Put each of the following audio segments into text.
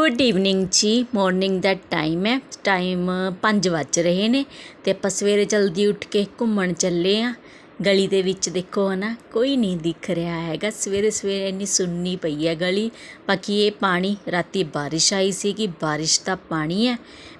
Good evening ਜੀ morning ਦਾ time ਹੈ। ਟਾਈਮ 5 ਵੱਜ ਰਹੇ ਨੇ ਤੇ ਆਪਾਂ ਸਵੇਰੇ ਜਲਦੀ ਉੱਠ ਕੇ ਘੁੰਮਣ ਚੱਲੇ ਆ। ਗਲੀ ਦੇ ਵਿੱਚ ਦੇਖੋ ਹਨਾ, ਕੋਈ ਨਹੀਂ ਦਿਖ ਰਿਹਾ ਹੈਗਾ। ਸਵੇਰੇ ਸਵੇਰੇ ਇੰਨੀ ਸੁੰਨੀ ਪਈ ਹੈ ਗਲੀ। ਬਾਕੀ ਇਹ ਪਾਣੀ, ਰਾਤੀ ਬਾਰਿਸ਼ ਆਈ ਸੀ ਕਿ ਬਾਰਿਸ਼ ਦਾ ਪਾਣੀ ਹੈ।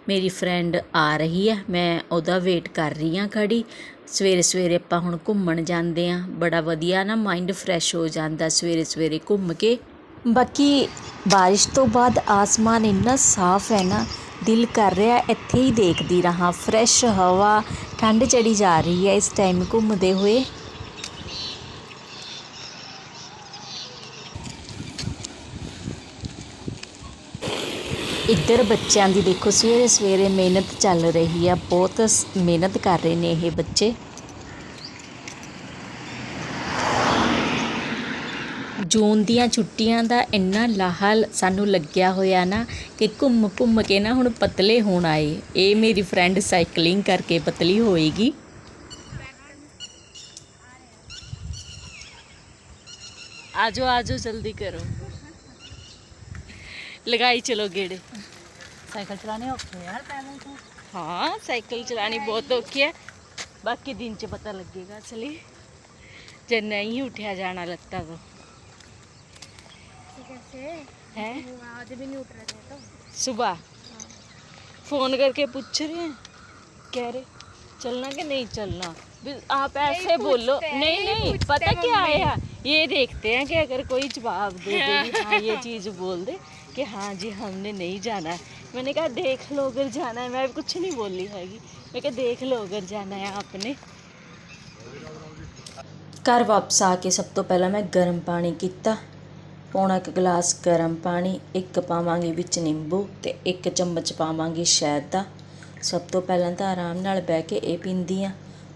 ਮੇਰੀ ਫਰੈਂਡ ਆ ਰਹੀ ਹੈ। ਮੈਂ ਉਹਦਾ ਵੇਟ ਕਰ ਰਹੀ ਹਾਂ ਖੜੀ। ਸਵੇਰੇ ਸਵੇਰੇ ਆਪਾਂ ਹੁਣ ਘੁੰਮਣ ਜਾਂਦੇ ਆ। ਬੜਾ ਵਧੀਆ ਨਾ ਮਾਈਂਡ ਫਰੈਸ਼ ਹੋ ਜਾਂਦਾ ਸਵੇਰੇ ਸਵੇਰੇ ਘੁੰਮ ਕੇ। ਬਾਕੀ ਬਾਰਿਸ਼ ਤੋਂ ਬਾਅਦ ਆਸਮਾਨ ਇੰਨਾ ਸਾਫ਼ ਹੈ ਨਾ, ਦਿਲ ਕਰ ਰਿਹਾ ਇੱਥੇ ਹੀ ਦੇਖਦੀ ਰਹਾ। ਫਰੈਸ਼ ਹਵਾ, ਠੰਡ ਚੜੀ ਜਾ ਰਹੀ ਹੈ ਇਸ ਟਾਈਮ ਘੁੰਮਦੇ ਹੋਏ। ਇੱਧਰ ਬੱਚਿਆਂ ਦੀ ਦੇਖੋ ਸਵੇਰੇ ਸਵੇਰੇ ਮਿਹਨਤ ਚੱਲ ਰਹੀ ਆ, ਬਹੁਤ ਮਿਹਨਤ ਕਰ ਰਹੇ ਨੇ ਇਹ ਬੱਚੇ। ਜੂਨ ਦੀਆਂ ਛੁੱਟੀਆਂ ਦਾ ਇੰਨਾ ਲਾਹਲ ਸਾਨੂੰ ਲੱਗਿਆ ਹੋਇਆ ਨਾ ਕਿ ਘੁੰਮ ਘੁੰਮ ਕੇ ਨਾ ਹੁਣ ਪਤਲੇ ਹੋਣ ਆਏ। ਇਹ ਮੇਰੀ ਫਰੈਂਡ ਸਾਈਕਲਿੰਗ ਕਰਕੇ ਪਤਲੀ ਹੋਏਗੀ। ਆਜੋ ਆਜੋ ਜਲਦੀ ਕਰੋ। ਲਗਾਈ ਚਲੋ ਗੇੜੇ। ਸਾਈਕਲ ਚਲਾਣੇ ਔਖੇ ਯਾਰ ਪੈਦਲ ਤੋਂ। ਹਾਂ ਸਾਈਕਲ ਚਲਾਣੀ ਬਹੁਤ ਔਖੀ ਹੈ ਬਾਕੀ ਦਿਨ ਚ ਪਤਾ ਲੱਗੇਗਾ ਅਸਲੀ। ਜੇ ਨਹੀਂ ਉਠਿਆ ਜਾਣਾ ਲੱਗता तो कैसे है आज भी नहीं उठ रहे थे तो सुबह फोन करके पूछ रहे हैं कह रहे चलना कि नहीं चलना भी आप ऐसे बोलो नहीं नहीं पता क्या है ये देखते हैं कि अगर कोई जवाब दे दे कि हाँ ये चीज़ बोल दे कि हाँ जी हमने नहीं जाना है मैंने कहा देख लो अगर जाना है मैं कुछ नहीं बोली हैगी मैं कहा देख लो अगर जाना है आपने ਘਰ ਵਾਪਸ ਆ ਕੇ ਸਭ ਤੋਂ ਪਹਿਲਾਂ ਮੈਂ ਗਰਮ ਪਾਣੀ ਕੀਤਾ ਪੌਣਾ ਇੱਕ ਗਲਾਸ ਗਰਮ ਪਾਣੀ, ਇੱਕ ਪਾਵਾਂਗੇ ਵਿੱਚ ਨਿੰਬੂ ਤੇ ਇੱਕ ਚਮਚ ਪਾਵਾਂਗੇ ਸ਼ਹਿਦ ਦਾ। ਸਭ ਤੋਂ ਪਹਿਲਾਂ ਤਾਂ ਆਰਾਮ ਨਾਲ ਬਹਿ ਕੇ ਇਹ ਪੀਂਦੀ ਆ।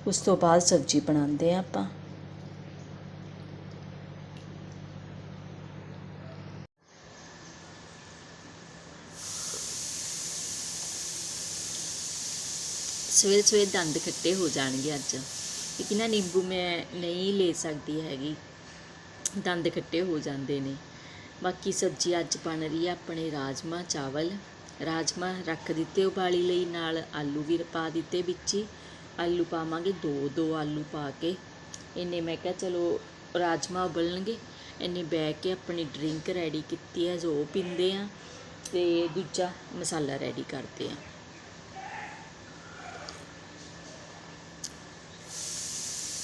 ਉਸ ਤੋਂ ਬਾਅਦ ਸਬਜ਼ੀ ਬਣਾਉਂਦੇ ਆ ਆਪਾਂ। ਸਵੇਰੇ ਸਵੇਰੇ ਦੰਦ ਖੱਟੇ ਹੋ ਜਾਣਗੇ ਅੱਜ। ਲੇਕਿਨ ਨਾ ਨਿੰਬੂ ਮੈਂ ਨਹੀਂ ਲੈ ਸਕਦੀ ਹੈਗੀ। ਦੰਦ ਖੱਟੇ ਹੋ ਜਾਂਦੇ ਨੇ। ਬਾਕੀ ਸਬਜ਼ੀ ਅੱਜ ਬਣ ਰਹੀ ਹੈ ਆਪਣੇ ਰਾਜਮਾ, ਚਾਵਲ। ਰਾਜਮਾ ਰੱਖ ਦਿੱਤੇ ਉਬਾਲੀ ਲਈ, ਨਾਲ ਆਲੂ ਵੀ ਪਾ ਦਿੱਤੇ ਵਿੱਚ ਹੀ। ਆਲੂ ਪਾਵਾਂਗੇ, ਦੋ ਦੋ ਆਲੂ ਪਾ ਕੇ। ਇੰਨੇ ਮੈਂ ਕਿਹਾ ਚਲੋ ਰਾਜਮਾ ਉਬਲਣਗੇ। ਇੰਨੇ ਬਹਿ ਕੇ ਆਪਣੀ ਡਰਿੰਕ ਰੈਡੀ ਕੀਤੀ ਹੈ ਜੋ ਪੀਂਦੇ ਆ। ਤੇ ਦੂਜਾ ਮਸਾਲਾ ਰੈਡੀ ਕਰਦੇ ਆ।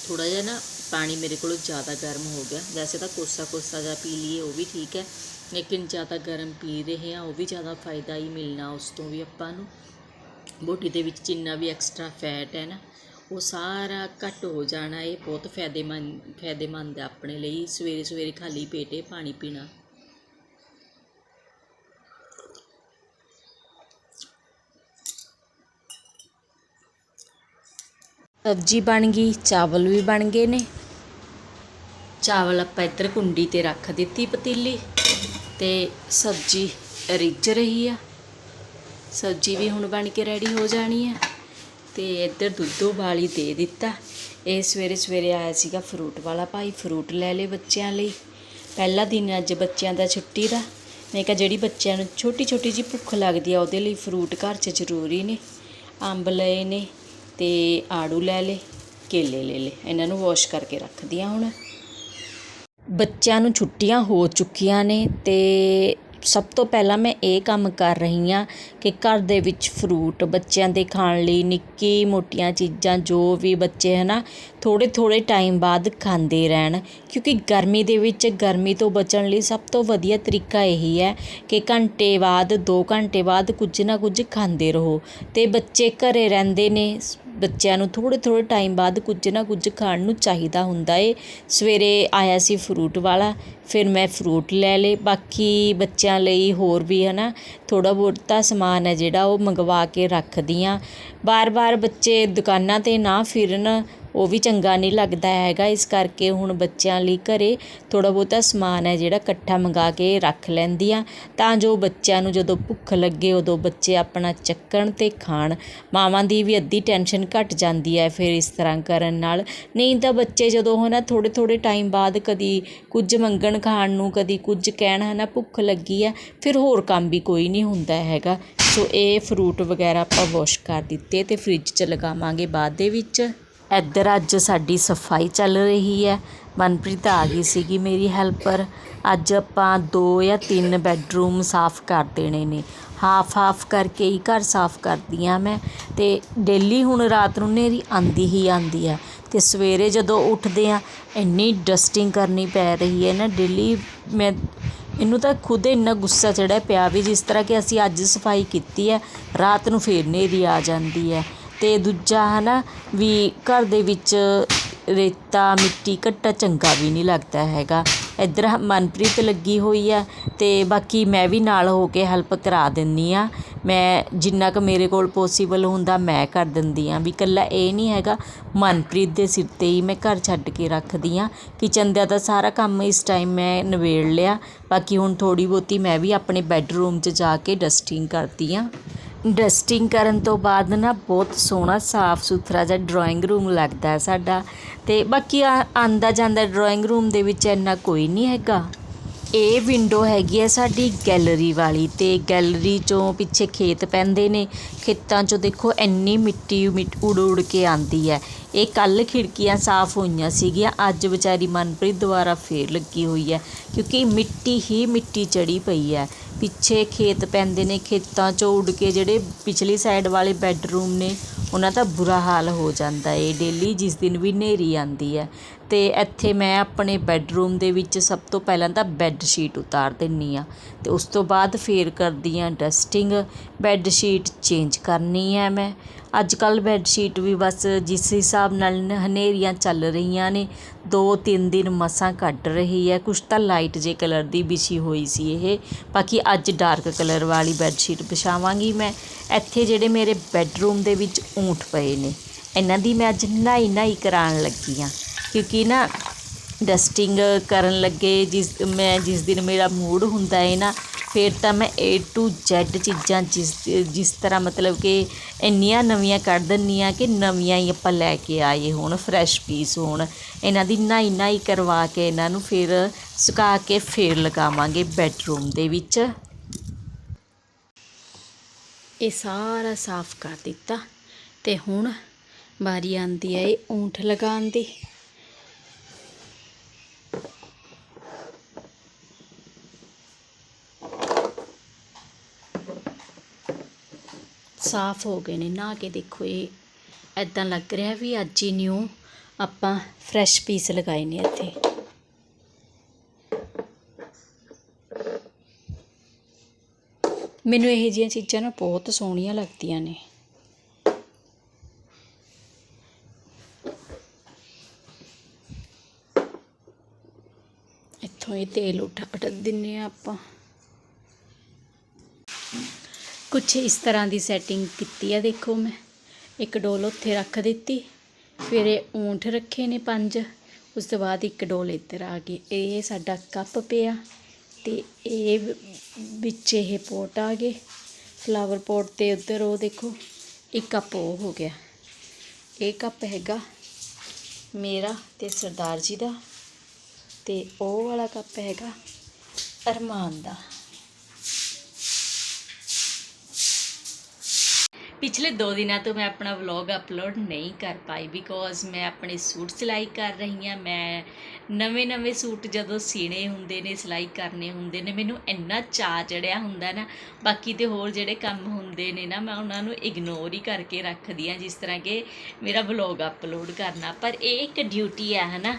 ਥੋੜਾ ਜਿਹਾ ਨਾ ਪਾਣੀ ਮੇਰੇ ਕੋਲੋਂ ਜ਼ਿਆਦਾ ਗਰਮ ਹੋ ਗਿਆ ਵੈਸੇ ਤਾਂ ਕੋਸਾ ਕੋਸਾ ਜਿਹਾ ਪੀ ਲਈਏ ਉਹ ਵੀ ਠੀਕ ਹੈ ਲੇਕਿਨ ਜ਼ਿਆਦਾ ਗਰਮ ਪੀ ਰਹੇ ਹਾਂ ਉਹ ਵੀ ਜ਼ਿਆਦਾ ਫਾਇਦਾ ਹੀ ਮਿਲਣਾ ਉਸ ਤੋਂ ਵੀ ਆਪਾਂ ਨੂੰ ਬੋਡੀ ਦੇ ਵਿੱਚ ਜਿੰਨਾ ਵੀ ਐਕਸਟਰਾ ਫੈਟ ਹੈ ਨਾ ਉਹ ਸਾਰਾ ਘੱਟ ਹੋ ਜਾਣਾ ਇਹ ਬਹੁਤ ਫਾਇਦੇਮੰਦ ਫਾਇਦੇਮੰਦ ਹੈ ਆਪਣੇ ਲਈ ਸਵੇਰੇ ਸਵੇਰੇ ਖਾਲੀ ਪੇਟੇ ਪਾਣੀ ਪੀਣਾ ਸਬਜ਼ੀ ਬਣ ਗਈ ਚਾਵਲ ਵੀ ਬਣ ਗਏ ਨੇ ਚਾਵਲ ਆਪਾਂ ਇੱਧਰ ਕੁੰਡੀ ਤੇ ਰੱਖ ਦਿੱਤੀ ਪਤੀਲੀ ਤੇ ਸਬਜ਼ੀ ਰਿੱਝ ਰਹੀ ਆ। ਸਬਜ਼ੀ ਵੀ ਹੁਣ ਬਣ ਕੇ ਰੈਡੀ ਹੋ ਜਾਣੀ ਆ ਤੇ ਇੱਧਰ ਦੁੱਧ ਉਬਾਲੀ ਦੇ ਦਿੱਤਾ। ਇਹ ਸਵੇਰੇ ਸਵੇਰੇ ਆਇਆ ਸੀਗਾ ਫਰੂਟ ਵਾਲਾ ਭਾਈ ਫਰੂਟ ਲੈ ਲਏ ਬੱਚਿਆਂ ਲਈ। ਪਹਿਲਾ ਦਿਨ ਅੱਜ ਬੱਚਿਆਂ ਦਾ ਛੁੱਟੀ ਦਾ। ਮੈਂ ਕਿਹਾ ਜਿਹੜੀ ਬੱਚਿਆਂ ਨੂੰ ਛੋਟੀ ਛੋਟੀ ਜੀ ਭੁੱਖ ਲੱਗਦੀ ਆ ਉਹਦੇ ਲਈ ਫਰੂਟ ਘਰ 'ਚ ਜ਼ਰੂਰੀ ਨੇ। ਅੰਬ ਲਏ ਨੇ ਤੇ ਆੜੂ ਲੈ ਲਏ, ਕੇਲੇ ਲੈ ਲਏ। ਇਹਨਾਂ ਨੂੰ ਵਾਸ਼ ਕਰਕੇ ਰੱਖਦੀ ਆ ਹੁਣ। ਬੱਚਿਆਂ ਨੂੰ ਛੁੱਟੀਆਂ ਹੋ ਚੁੱਕੀਆਂ ਨੇ ਅਤੇ ਸਭ ਤੋਂ ਪਹਿਲਾਂ ਮੈਂ ਇਹ ਕੰਮ ਕਰ ਰਹੀ ਹਾਂ ਕਿ ਘਰ ਦੇ ਵਿੱਚ ਫਰੂਟ ਬੱਚਿਆਂ ਦੇ ਖਾਣ ਲਈ ਨਿੱਕੀ ਮੋਟੀਆਂ ਚੀਜ਼ਾਂ ਜੋ ਵੀ ਬੱਚੇ ਹੈ ਨਾ, ਥੋੜ੍ਹੇ ਥੋੜ੍ਹੇ ਟਾਈਮ ਬਾਅਦ ਖਾਂਦੇ ਰਹਿਣ, ਕਿਉਂਕਿ ਗਰਮੀ ਦੇ ਵਿੱਚ ਗਰਮੀ ਤੋਂ ਬਚਣ ਲਈ ਸਭ ਤੋਂ ਵਧੀਆ ਤਰੀਕਾ ਇਹੀ ਹੈ ਕਿ ਘੰਟੇ ਬਾਅਦ 2 ਘੰਟੇ ਬਾਅਦ ਕੁਝ ਨਾ ਕੁਝ ਖਾਂਦੇ ਰਹੋ ਅਤੇ ਬੱਚੇ ਘਰ ਰਹਿੰਦੇ ਨੇ ਬੱਚਿਆਂ ਨੂੰ ਥੋੜ੍ਹੇ ਥੋੜ੍ਹੇ ਟਾਈਮ ਬਾਅਦ ਕੁਝ ਨਾ ਕੁਝ ਖਾਣ ਨੂੰ ਚਾਹੀਦਾ ਹੁੰਦਾ ਏ। ਸਵੇਰੇ ਆਇਆ ਸੀ ਫਰੂਟ ਵਾਲਾ, ਫਿਰ ਮੈਂ ਫਰੂਟ ਲੈ ਲਏ। ਬਾਕੀ ਬੱਚਿਆਂ ਲਈ ਹੋਰ ਵੀ ਹੈ ਨਾ ਥੋੜ੍ਹਾ ਬਹੁਤਾ ਸਮਾਨ ਹੈ ਜਿਹੜਾ ਉਹ ਮੰਗਵਾ ਕੇ ਰੱਖਦੀ ਹਾਂ। ਵਾਰ ਵਾਰ ਬੱਚੇ ਦੁਕਾਨਾਂ ਤੇ ਨਾ ਫਿਰਨ ਉਹ ਵੀ ਚੰਗਾ ਨਹੀਂ ਲੱਗਦਾ ਹੈਗਾ। ਇਸ ਕਰਕੇ ਹੁਣ ਬੱਚਿਆਂ ਲਈ ਘਰ ਥੋੜ੍ਹਾ ਬਹੁਤਾ ਸਮਾਨ ਹੈ ਜਿਹੜਾ ਇਕੱਠਾ ਮੰਗਾ ਕੇ ਰੱਖ ਲੈਂਦੀ ਹਾਂ ਤਾਂ ਜੋ ਬੱਚਿਆਂ ਨੂੰ ਜਦੋਂ ਭੁੱਖ ਲੱਗੇ, ਉਦੋਂ ਬੱਚੇ ਆਪਣਾ ਚੱਕਣ ਅਤੇ ਖਾਣ। ਮਾਵਾਂ ਦੀ ਵੀ ਅੱਧੀ ਟੈਨਸ਼ਨ ਘੱਟ ਜਾਂਦੀ ਹੈ ਫਿਰ ਇਸ ਤਰ੍ਹਾਂ ਕਰਨ ਨਾਲ। ਨਹੀਂ ਤਾਂ ਬੱਚੇ ਜਦੋਂ ਹੈ ਨਾ ਥੋੜ੍ਹੇ ਥੋੜ੍ਹੇ ਟਾਈਮ ਬਾਅਦ ਕਦੀ ਕੁਝ ਮੰਗਣ ਖਾਣ ਨੂੰ, ਕਦੀ ਕੁਝ ਕਹਿਣ ਹੈ ਨਾ ਭੁੱਖ ਲੱਗੀ ਹੈ ਫਿਰ ਹੋਰ ਕੰਮ ਵੀ ਕੋਈ ਨਹੀਂ ਹੁੰਦਾ ਹੈਗਾ। ਸੋ ਇਹ ਫਰੂਟ ਵਗੈਰਾ ਆਪਾਂ ਵਾਸ਼ ਕਰ ਦਿੱਤੇ ਅਤੇ ਫਰਿੱਜ 'ਚ ਲਗਾਵਾਂਗੇ ਬਾਅਦ ਦੇ ਵਿੱਚ। ਇੱਧਰ ਅੱਜ ਸਾਡੀ ਸਫ਼ਾਈ ਚੱਲ ਰਹੀ ਹੈ। ਮਨਪ੍ਰੀਤ ਆ ਗਈ ਸੀਗੀ ਮੇਰੀ ਹੈਲਪਰ। ਅੱਜ ਆਪਾਂ ਦੋ ਜਾਂ ਤਿੰਨ ਬੈੱਡਰੂਮ ਸਾਫ਼ ਕਰ ਦੇਣੇ ਨੇ। ਹਾਫ ਹਾਫ ਕਰਕੇ ਹੀ ਘਰ ਸਾਫ਼ ਕਰਦੀ ਹਾਂ ਮੈਂ। ਅਤੇ ਡੇਲੀ ਹੁਣ ਰਾਤ ਨੂੰ ਹਨੇਰੀ ਆਉਂਦੀ ਹੀ ਆਉਂਦੀ ਹੈ। ਅਤੇ ਸਵੇਰੇ ਜਦੋਂ ਉੱਠਦੇ ਹਾਂ, ਇੰਨੀ ਡਸਟਿੰਗ ਕਰਨੀ ਪੈ ਰਹੀ ਹੈ ਨਾ ਡੇਲੀ। ਮੈਂ, ਇਹਨੂੰ ਤਾਂ ਖੁਦ ਇੰਨਾ ਗੁੱਸਾ ਚੜਿਆ ਪਿਆ ਵੀ ਜਿਸ ਤਰ੍ਹਾਂ ਕਿ ਅਸੀਂ ਅੱਜ ਸਫ਼ਾਈ ਕੀਤੀ ਹੈ, ਰਾਤ ਨੂੰ ਫੇਰ ਹਨੇਰੀ ਆ ਜਾਂਦੀ ਹੈ। ਅਤੇ ਦੂਜਾ ਹੈ ਨਾ ਵੀ ਘਰ ਦੇ ਵਿੱਚ ਰੇਤਾ, ਮਿੱਟੀ ਘੱਟਾ ਚੰਗਾ ਵੀ ਨਹੀਂ ਲੱਗਦਾ ਹੈਗਾ। ਇੱਧਰ ਮਨਪ੍ਰੀਤ ਲੱਗੀ ਹੋਈ ਆ ਅਤੇ ਬਾਕੀ ਮੈਂ ਵੀ ਨਾਲ ਹੋ ਕੇ ਹੈਲਪ ਕਰਾ ਦਿੰਦੀ ਹਾਂ ਮੈਂ ਜਿੰਨਾ ਕੁ ਮੇਰੇ ਕੋਲ ਪੋਸੀਬਲ ਹੁੰਦਾ ਮੈਂ ਕਰ ਦਿੰਦੀ ਹਾਂ ਵੀ ਇਕੱਲਾ ਇਹ ਨਹੀਂ ਹੈਗਾ, ਮਨਪ੍ਰੀਤ ਦੇ ਸਿਰ 'ਤੇ ਹੀ ਮੈਂ ਘਰ ਛੱਡ ਕੇ ਰੱਖਦੀ ਹਾਂ ਕਿਚਨ ਦਾ ਤਾਂ ਸਾਰਾ ਕੰਮ ਇਸ ਟਾਈਮ ਮੈਂ ਨਿਬੇੜ ਲਿਆ। ਬਾਕੀ ਹੁਣ ਥੋੜ੍ਹੀ ਬਹੁਤੀ ਮੈਂ ਵੀ ਆਪਣੇ ਬੈੱਡਰੂਮ 'ਚ ਜਾ ਕੇ ਡਸਟਿੰਗ ਕਰਦੀ ਹਾਂ ਡਸਟਿੰਗ ਕਰਨ ਤੋਂ ਬਾਅਦ ਨਾ ਬਹੁਤ ਸੋਹਣਾ ਸਾਫ਼ ਸੁਥਰਾ ਜਿਹਾ ਡਰਾਇੰਗ ਰੂਮ ਲੱਗਦਾ ਸਾਡਾ। ਅਤੇ ਬਾਕੀ ਆ- ਆਉਂਦਾ ਜਾਂਦਾ ਡਰਾਇੰਗ ਰੂਮ ਦੇ ਵਿੱਚ ਇੰਨਾ ਕੋਈ ਨਹੀਂ ਹੈਗਾ। ਇਹ ਵਿੰਡੋ ਹੈਗੀ ਹੈ ਸਾਡੀ ਗੈਲਰੀ ਵਾਲੀ ਅਤੇ ਗੈਲਰੀ 'ਚੋਂ ਪਿੱਛੇ ਖੇਤ ਪੈਂਦੇ ਨੇ। ਖੇਤਾਂ 'ਚੋਂ ਦੇਖੋ ਇੰਨੀ ਮਿੱਟੀ ਮਿੱਟ ਉੜ ਉੜ ਕੇ ਆਉਂਦੀ ਹੈ। ਇਹ ਕੱਲ੍ਹ ਖਿੜਕੀਆਂ ਸਾਫ਼ ਹੋਈਆਂ ਸੀਗੀਆਂ। ਅੱਜ ਵਿਚਾਰੀ ਮਨਪ੍ਰੀਤ ਦੁਬਾਰਾ ਫੇਰ ਲੱਗੀ ਹੋਈ ਹੈ ਕਿਉਂਕਿ ਮਿੱਟੀ ਹੀ ਮਿੱਟੀ ਚੜੀ ਪਈ ਹੈ। ਪਿੱਛੇ ਖੇਤ ਪੈਂਦੇ ਨੇ, ਖੇਤਾਂ 'ਚੋਂ ਉੱਡ ਕੇ ਜਿਹੜੇ ਪਿਛਲੀ ਸਾਈਡ ਵਾਲੇ ਬੈੱਡਰੂਮ ਨੇ, ਉਹਨਾਂ ਦਾ ਬੁਰਾ ਹਾਲ ਹੋ ਜਾਂਦਾ ਏ ਡੇਲੀ ਜਿਸ ਦਿਨ ਵੀ ਹਨੇਰੀ ਆਉਂਦੀ ਹੈ। ਅਤੇ ਇੱਥੇ ਮੈਂ ਆਪਣੇ ਬੈੱਡਰੂਮ ਦੇ ਵਿੱਚ ਸਭ ਤੋਂ ਪਹਿਲਾਂ ਤਾਂ ਬੈੱਡ ਸ਼ੀਟ ਉਤਾਰ ਦਿੰਦੀ ਹਾਂ ਅਤੇ ਉਸ ਤੋਂ ਬਾਅਦ ਫੇਰ ਕਰਦੀ ਹਾਂ ਡਸਟਿੰਗ ਬੈੱਡ ਸ਼ੀਟ ਚੇਂਜ ਕਰਨੀ ਹੈ ਮੈਂ। ਅੱਜ ਕੱਲ੍ਹ ਬੈੱਡ ਸ਼ੀਟ ਵੀ ਬਸ ਜਿਸ ਹਿਸਾਬ ਨਾਲ ਹਨੇਰੀਆਂ ਚੱਲ ਰਹੀਆਂ ਨੇ ਦੋ ਤਿੰਨ ਦਿਨ ਮਸਾਂ ਕੱਢ ਰਹੀ ਹੈ। ਕੁਛ ਤਾਂ ਲਾਈਟ ਜੇ ਕਲਰ ਦੀ ਵਿਛੀ ਹੋਈ ਸੀ ਇਹ। ਬਾਕੀ ਅੱਜ ਡਾਰਕ ਕਲਰ ਵਾਲੀ ਬੈੱਡ ਸ਼ੀਟ ਵਿਛਾਵਾਂਗੀ ਮੈਂ। ਇੱਥੇ ਜਿਹੜੇ ਮੇਰੇ ਬੈੱਡਰੂਮ ਦੇ ਵਿੱਚ ਊਂਠ ਪਏ ਨੇ, ਇਹਨਾਂ ਦੀ ਮੈਂ ਅੱਜ ਨਹਾਈ ਨਹਾਈ ਕਰਾਉਣ ਲੱਗੀ ਹਾਂ। ਕਿਉਂਕਿ ਨਾ ਡਸਟਿੰਗ ਕਰਨ ਲੱਗੇ, ਜਿਸ, ਮੈਂ ਜਿਸ ਦਿਨ ਮੇਰਾ ਮੂਡ ਹੁੰਦਾ ਹੈ ਨਾ ਫਿਰ ਤਾਂ ਮੈਂ ਏ ਟੂ ਜੈੱਡ ਚੀਜ਼ਾਂ ਜਿਸ ਜਿਸ ਤਰ੍ਹਾਂ ਮਤਲਬ ਕਿ ਇੰਨੀਆਂ ਨਵੀਆਂ ਕੱਢ ਦਿੰਦੀ ਹਾਂ ਕਿ ਨਵੀਆਂ ਹੀ ਆਪਾਂ ਲੈ ਕੇ ਆਏ ਹੋਣ ਫਰੈਸ਼ ਪੀਸ ਹੋਣ। ਇਹਨਾਂ ਦੀ ਨਹਾਈ ਨਹਾਈ ਕਰਵਾ ਕੇ ਇਹਨਾਂ ਨੂੰ ਫਿਰ ਸੁਕਾ ਕੇ ਫਿਰ ਲਗਾਵਾਂਗੇ ਬੈਡਰੂਮ ਦੇ ਵਿੱਚ। ਇਹ ਸਾਰਾ ਸਾਫ਼ ਕਰ ਦਿੱਤਾ ਤੇ ਹੁਣ ਵਾਰੀ ਆਂਦੀ ਹੈ ਇਹ ਊਂਠ ਲਗਾਉਣ ਦੀ। ਸਾਫ਼ ਹੋ ਗਏ ਨੇ। ਨਹਾ ਕੇ ਦੇਖੋ ਇਹ ਐਦਾਂ ਲੱਗ ਰਿਹਾ ਵੀ ਅੱਜ ਹੀ ਨਿਊ ਆਪਾਂ ਫਰੈਸ਼ ਪੀਸ ਲਗਾਏ ਨੇ ਇੱਥੇ। ਮੈਨੂੰ ਇਹ ਜਿਹੀਆਂ ਚੀਜ਼ਾਂ ਨਾ ਬਹੁਤ ਸੋਹਣੀਆਂ ਲੱਗਦੀਆਂ ਨੇ। ਇੱਥੋਂ ਇਹ ਤੇਲ ਉਠਾ ਉਠਾ ਦਿੰਨੇ ਆ ਆਪਾਂ। ਕੁਛ ਇਸ ਤਰ੍ਹਾਂ ਦੀ ਸੈਟਿੰਗ ਕੀਤੀ ਆ, ਦੇਖੋ ਮੈਂ। ਇੱਕ ਡੋਲ ਉੱਥੇ ਰੱਖ ਦਿੱਤੀ, ਫਿਰ ਇਹ ਊਂਠ ਰੱਖੇ ਨੇ ਪੰਜ, ਉਸ ਤੋਂ ਬਾਅਦ ਇੱਕ ਡੋਲ ਇੱਧਰ ਆ ਗਈ। ਇਹ ਸਾਡਾ ਕੱਪ ਪਿਆ ਤੇ ਇਹ ਵਿੱਚ ਇਹ ਪੋਟ ਆ ਗਏ। ਫਲਾਵਰ ਪੋਟ ਤੇ ਉੱਧਰ ਉਹ ਦੇਖੋ, ਇੱਕ ਕੱਪ ਉਹ ਹੋ ਗਿਆ। ਇਹ ਕੱਪ ਹੈਗਾ ਮੇਰਾ ਤੇ ਸਰਦਾਰ ਜੀ ਦਾ ਤੇ ਉਹ ਵਾਲਾ ਕੱਪ ਹੈਗਾ ਅਰਮਾਨ ਦਾ। ਪਿਛਲੇ 2 ਦਿਨਾਂ ਤੋਂ ਮੈਂ ਆਪਣਾ ਵਲੌਗ ਅਪਲੋਡ ਨਹੀਂ ਕਰ ਪਾਈ ਬਿਕੋਜ਼ ਮੈਂ ਆਪਣੇ ਸੂਟ ਸਿਲਾਈ ਕਰ ਰਹੀ ਹਾਂ। ਮੈਂ ਨਵੇਂ ਨਵੇਂ ਸੂਟ ਜਦੋਂ ਸੀਣੇ ਹੁੰਦੇ ਨੇ, ਸਿਲਾਈ ਕਰਨੇ ਹੁੰਦੇ ਨੇ, ਮੈਨੂੰ ਇੰਨਾ ਚਾਅ ਚੜਿਆ ਹੁੰਦਾ ਨਾ। ਬਾਕੀ ਤੇ ਹੋਰ ਜਿਹੜੇ ਕੰਮ ਹੁੰਦੇ ਨੇ ਨਾ, ਮੈਂ ਉਹਨਾਂ ਨੂੰ ਇਗਨੋਰ ਹੀ ਕਰਕੇ ਰੱਖਦੀ ਹਾਂ ਜਿਸ ਤਰ੍ਹਾਂ ਕਿ ਮੇਰਾ ਵਲੌਗ ਅਪਲੋਡ ਕਰਨਾ। ਪਰ ਇਹ ਇੱਕ ਡਿਊਟੀ ਹੈ ਹਨਾ?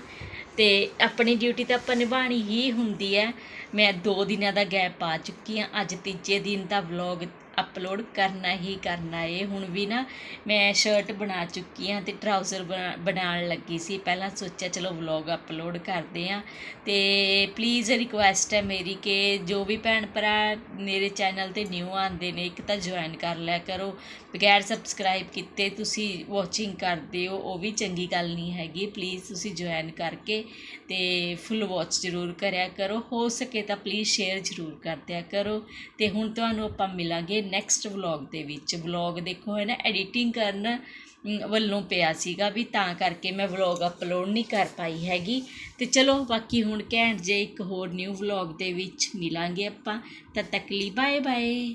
ਤੇ ਆਪਣੀ ਡਿਊਟੀ ਤਾਂ ਆਪਾਂ ਨਿਭਾਣੀ ਹੀ ਹੁੰਦੀ ਹੈ। ਮੈਂ 2 ਦਿਨਾਂ ਦਾ ਗੈਪ ਆ ਚੁੱਕੀ ਹਾਂ। ਅੱਜ ਤੀਜੇ ਦਿਨ ਦਾ ਵਲੌਗ ਅਪਲੋਡ ਕਰਨਾ ਹੀ ਕਰਨਾ ਏ। ਹੁਣ ਵੀ ਨਾ ਮੈਂ ਸ਼ਰਟ ਬਣਾ ਚੁੱਕੀ ਹਾਂ ਅਤੇ ਟਰਾਊਜ਼ਰ ਬਣਾਉਣ ਲੱਗੀ ਸੀ। ਪਹਿਲਾਂ ਸੋਚਿਆ ਚਲੋ ਵਲੌਗ ਅਪਲੋਡ ਕਰਦੇ ਹਾਂ। ਅਤੇ ਪਲੀਜ਼ ਰਿਕੁਐਸਟ ਹੈ ਮੇਰੀ ਕਿ ਜੋ ਵੀ ਭੈਣ ਭਰਾ ਮੇਰੇ ਚੈਨਲ ਤੇ ਨਿਊ ਆਉਂਦੇ ਨੇ, ਇੱਕ ਤਾਂ ਜੁਆਇਨ ਕਰ ਲਿਆ ਕਰੋ। ਬਗੈਰ ਸਬਸਕ੍ਰਾਈਬ ਕੀਤੇ ਤੁਸੀਂ ਵਾਚਿੰਗ ਕਰਦੇ ਹੋ, ਉਹ ਵੀ ਚੰਗੀ ਗੱਲ ਨਹੀਂ ਹੈਗੀ। ਪਲੀਜ਼ ਤੁਸੀਂ ਜੁਆਇਨ ਕਰਕੇ ਤੇ ਫੁੱਲ ਵਾਚ ਜ਼ਰੂਰ ਕਰਿਆ ਕਰੋ। ਹੋ ਸਕੇ ਤਾਂ ਪਲੀਜ਼ ਸ਼ੇਅਰ ਜ਼ਰੂਰ ਕਰ ਦਿਆ ਕਰੋ। ਤੇ ਹੁਣ ਤੁਹਾਨੂੰ ਆਪਾਂ ਮਿਲਾਂਗੇ ਨੈਕਸਟ ਵਲੌਗ ਦੇ ਵਿੱਚ। ਵਲੌਗ ਦੇਖੋ ਹੈ ਨਾ ਐਡੀਟਿੰਗ ਕਰਨ ਵੱਲੋਂ ਪਿਆ ਸੀਗਾ ਵੀ ਤਾਂ ਕਰਕੇ ਮੈਂ ਵਲੌਗ ਅਪਲੋਡ ਨਹੀਂ ਕਰ ਪਾਈ ਹੈਗੀ। ਤੇ ਚਲੋ, ਬਾਕੀ ਹੁਣ ਘੈਂਟ ਜੇ ਇੱਕ ਹੋਰ ਨਿਊ ਵਲੌਗ ਦੇ ਵਿੱਚ ਮਿਲਾਂਗੇ ਆਪਾਂ। ਤਦ ਤੱਕ ਲਈ ਬਾਏ ਬਾਏ